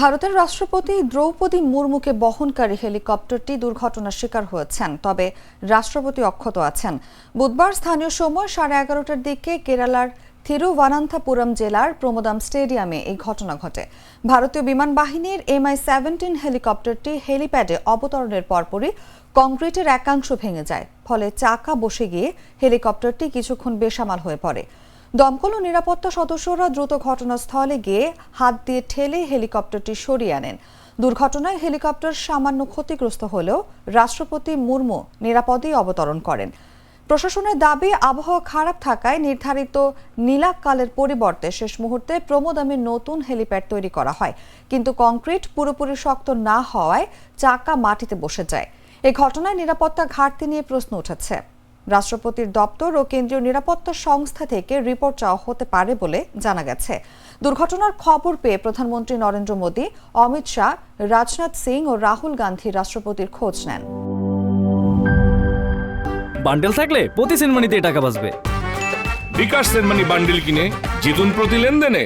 ভারতের রাষ্ট্রপতি দ্রৌপদী মুর্মুকে বহনকারী হেলিকপ্টারটি দুর্ঘটনার শিকার হয়েছেন, তবে রাষ্ট্রপতি অক্ষত আছেন। বুধবার স্থানীয় সময় সাড়ে এগারোটার দিকে কেরালার থিরুভানান্থাপুরম জেলার প্রমোদাম স্টেডিয়ামে এই ঘটনা ঘটে। ভারতীয় বিমান বাহিনীর এমআই সেভেন্টিন হেলিকপ্টারটি হেলিপ্যাডে অবতরণের পরপরই কংক্রিটের একাংশ ভেঙে যায়, ফলে চাকা বসে গিয়ে হেলিকপ্টারটি কিছুক্ষণ বেসামাল হয়ে পড়ে। দমকল ও নিরাপত্তা সদস্যরা দ্রুত ঘটনাস্থলে গিয়ে হাত দিয়ে ঠেলে হেলিকপ্টারটি সরিয়ে আনেন। দুর্ঘটনায় হেলিকপ্টার সামান্য ক্ষতিগ্রস্ত হলেও রাষ্ট্রপতি মুর্মু নিরাপদেই অবতরণ করেন। প্রশাসনের দাবি, আবহাওয়া খারাপ থাকায় নির্ধারিত নীলাকালের পরিবর্তে শেষ মুহূর্তে প্রমোদামে নতুন হেলিপ্যাড তৈরি করা হয়। কিন্তু কংক্রিট পুরোপুরি শক্ত না হওয়ায় চাকা মাটিতে বসে যায়। এ ঘটনায় নিরাপত্তা ঘাটতি নিয়ে প্রশ্ন উঠেছে। রাষ্ট্রপতির দপ্তর ও কেন্দ্রীয় নিরাপত্তা সংস্থা থেকে রিপোর্ট চাওয়া হতে পারে বলে জানা গেছে। দুর্ঘটনার খবর পেয়ে প্রধানমন্ত্রী নরেন্দ্র মোদী অমিত শাহ রাজনাথ সিং ও রাহুল গান্ধী রাষ্ট্রপতির খোঁজ নেন। বান্ডেল থাকলে প্রতি সেনমানিতে টাকা বাঁচবে। বিকাশ সেনমানি বান্ডিল কিনে জিতুন প্রতি লেনদেনে।